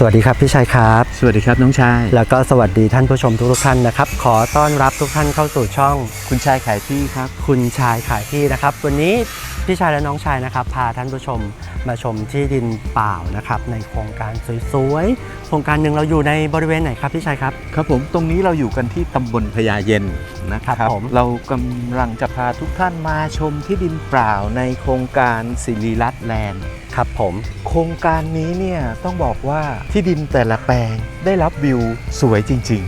สวัสดีครับพี่ชัยครับ สวัสดีครับน้องชาย แล้วก็สวัสดีท่านผู้ชมทุกๆท่านนะครับ ขอต้อนรับทุกท่านเข้าสู่ช่อง คุณชายขายที่ครับ คุณชายขายที่นะครับ วันนี้พี่ชายและน้องชายนะครับ พาท่านผู้ชมมาชมที่ดินเปล่านะครับ ในโครงการสวยๆโครงการหนึ่งเราอยู่ในบริเวณไหนครับพี่ชายครับ ครับผมตรงนี้เราอยู่กันที่ตำบลพญาเย็นนะครับครับผมเรากำลังจะพาทุกท่านมาชมที่ดินเปล่าในโครงการสิริรัตน์แลนด์ ครับผม โครงการนี้เนี่ยต้องบอกว่าที่ดินแต่ละแปลงได้รับวิวสวยจริง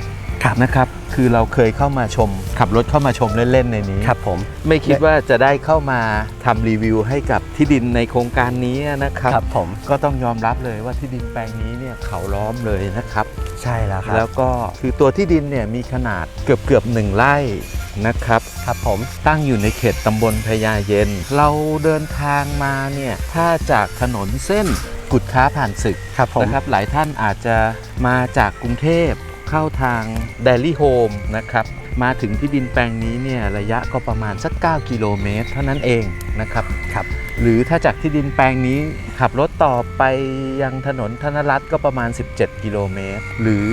ครับๆนะครับ คือเราเคยเข้ามาชม ขับรถเข้ามาชมเล่นๆในนี้ครับผมไม่คิดว่าจะได้เข้ามาทำรีวิวให้กับที่ดินในโครงการนี้นะครับครับผมก็ต้องยอมรับเลยว่าที่ดินแปลงนี้เนี่ยเขาล้อมเลยนะครับ ใช่แล้วครับแล้วก็คือตัวที่ดินเนี่ยมีขนาดเกือบเกือบหนึ่งไร่ นะครับ ครับผม ตั้งอยู่ในเขตตำบลพญาเย็น เราเดินทางมาเนี่ย ถ้าจากถนนเส้นกุดค้าผ่านศึกครับผมนะครับ หลายท่านอาจจะมาจากกรุงเทพเข้าทางเดลี่โฮมนะครับ มาถึงที่ดินแปลงนี้เนี่ยระยะก็ประมาณสัก 9 กิโลเมตร เท่านั้นเองนะครับครับ หรือถ้าจากที่ดินแปลงนี้ขับรถต่อไปยังถนนธนรัตน์ก็ประมาณ 17 กิโลเมตร หรือ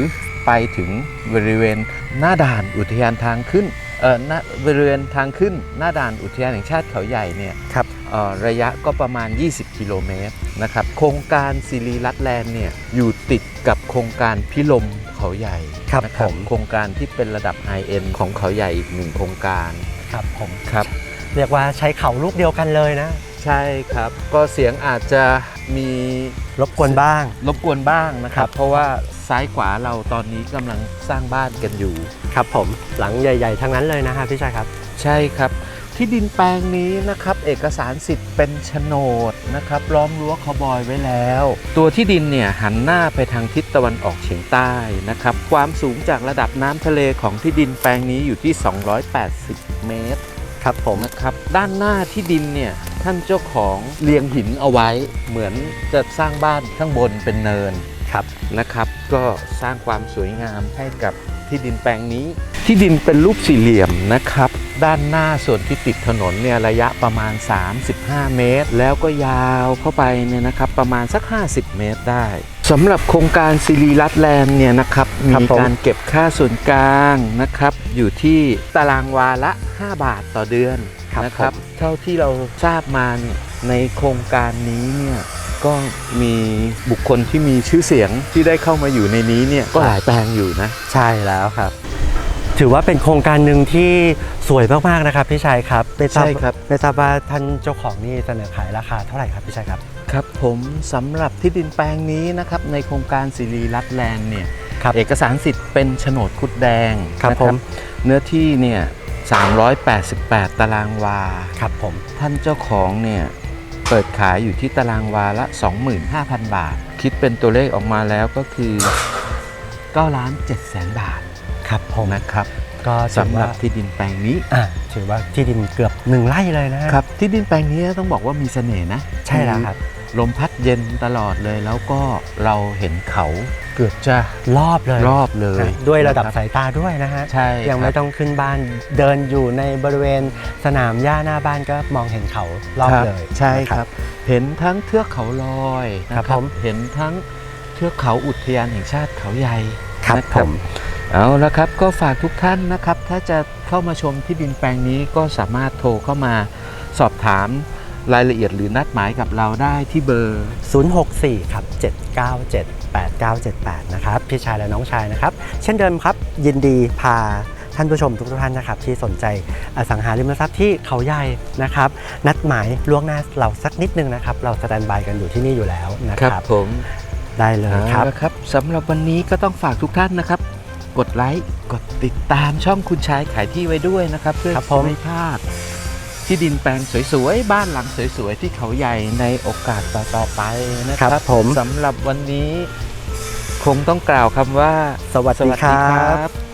ไปถึงบริเวณหน้าด่านอุทยานทางขึ้น เอ่อหน้าบริเวณทางขึ้นหน้าด่านอุทยานแห่งชาติเขาใหญ่เนี่ยครับเอ่อระยะก็ประมาณ 20 กิโลเมตรนะครับ โครงการซิรีรัตน์แลนด์เนี่ยอยู่ติดกับโครงการพิลมเขาใหญ่ครับนะผมโครงการที่เป็นระดับไฮเอ็นของเขาใหญ่อีกหนึ่งโครงการครับผมครับ เรียกว่าใช้เขาลูกเดียวกันเลยนะ ใช่ครับ ก็เสียงอาจจะมีรบกวนบ้าง รบกวนบ้างนะคครัรับบเพราะว่า ซ้ายขวาเราตอนนี้กำลังสร้างบ้านกันอยู่ ครับผมหลังใหญ่ ๆ ทั้งนั้นเลยนะฮะพี่ชายครับ ใช่ครับ ที่ดินแปลงนี้นะครับ เอกสารสิทธิ์เป็นโฉนดนะครับล้อมรั้วคาวบอยไว้แล้ว ตัวที่ดินเนี่ยหันหน้าไปทางทิศตะวันออกเฉียงใต้นะครับ ความสูงจากระดับน้ำทะเลของที่ดินแปลงนี้อยู่ที่ 280 เมตรครับผมนะครับด้านหน้าที่ดินเนี่ยท่านเจ้าของเรียงหินเอาไว้ เหมือนจะสร้างบ้านข้างบนเป็นเนิน ครับนะครับ ก็สร้างความสวยงามให้กับที่ดินแปลงนี้ ที่ดินเป็นรูปสี่เหลี่ยมนะครับ ด้านหน้าส่วนที่ติดถนนเนี่ยระยะประมาณ 35 เมตร แล้วก็ยาวเข้าไปเนี่ยนะครับประมาณสัก 50 เมตรได้สำหรับโครงการซิริรัตน์แลนด์เนี่ยนะครับครับมีผมการเก็บค่าส่วนกลางนะครับ อยู่ที่ตารางวาละ 5 บาทต่อเดือนครับนะครับผมเท่าที่เราทราบมาเนี่ยในโครงการนี้เนี่ย ก็มีบุคคลที่มีชื่อเสียงที่ได้เข้ามาอยู่ในนี้เนี่ยก็หลายแปลงอยู่นะ ใช่แล้วครับ ถือว่าเป็นโครงการหนึ่งที่สวยมากๆนะครับพี่ชัยครับไม่ทราบใช่ครับ ไม่ทราบว่าท่านเจ้าของนี่เสนอขายราคาเท่าไหร่ครับพี่ชัยครับ ครับผมสำหรับที่ดินแปลงนี้นะครับในโครงการสิริรัตน์แลนด์เนี่ยครับเอกสารสิทธิ์เป็นโฉนดคุดแดงครับนะผม เนื้อที่เนี่ย388 ตารางวา ครับผม ท่านเจ้าของเนี่ย เปิดขายอยู่ที่ตารางวาละ 25,000 บาท คิดเป็นตัวเลขออกมาแล้วก็คือ9ล้าน7แสนบาทครับผมนะครับ ก็ถืสำอหรัว่าบที่ดินแปลงนี้อ่าถือว่าที่ดินเกือบหนึ่งไร่เลยนะฮะครับ ที่ดินแปลงนี้ต้องบอกว่ามีเสน่ห์นะ ใช่แล้วครับ ลมพัดเย็นตลอดเลย แล้วก็เราเห็นเขาเกือบจะรอบเลยรอบเลยนะด้วยระดับนคสายตาด้วยนะฮะใช่ยังไม่ครับต้องขึ้นบ้านเดินอยู่ในบริเวณสนามหญ้าหน้าบ้านก็มองเห็นเขารอบครับเลย ใช่นะครับ เห็นทั้งเทือกเขาลอยนะครับผมเห็นทั้งเทือกเขาอุทยานแห่งชาติเขาใหญ่ครับนะผมเอาละครับก็ฝากทุกท่านนะครับ ถ้าจะเข้ามาชมที่ดินแปลงนี้ก็สามารถโทรเข้ามาสอบถาม รายละเอียดหรือนัดหมายกับเราได้ที่เบอร์ 064ครับ797 8978 นะครับพี่ชายและน้องชายนะครับ เช่นเดิมครับยินดีพาท่านผู้ชมทุกๆท่านนะครับที่สนใจอสังหาริมทรัพย์ที่เขาใหญ่นะครับ นัดหมายล่วงหน้าเราสักนิดนึงนะครับ เราสแตนบายกันอยู่ที่นี่อยู่แล้วนะครับผมได้เลยครับ เอาละครับสำหรับวันนี้ก็ต้องฝากทุกท่านนะครับ กดไลค์กดติดตามช่องคุณชายขายที่ไว้ด้วยนะครับ เพื่อครับผมจะไม่พลาด ที่ดินแปลงสวยๆ บ้านหลังสวยๆ ที่เขาใหญ่ในโอกาสต่อๆไปนะคครัรับบผมสำหรับวันนี้คงต้องกล่าวคำว่า สวัสดีครับบ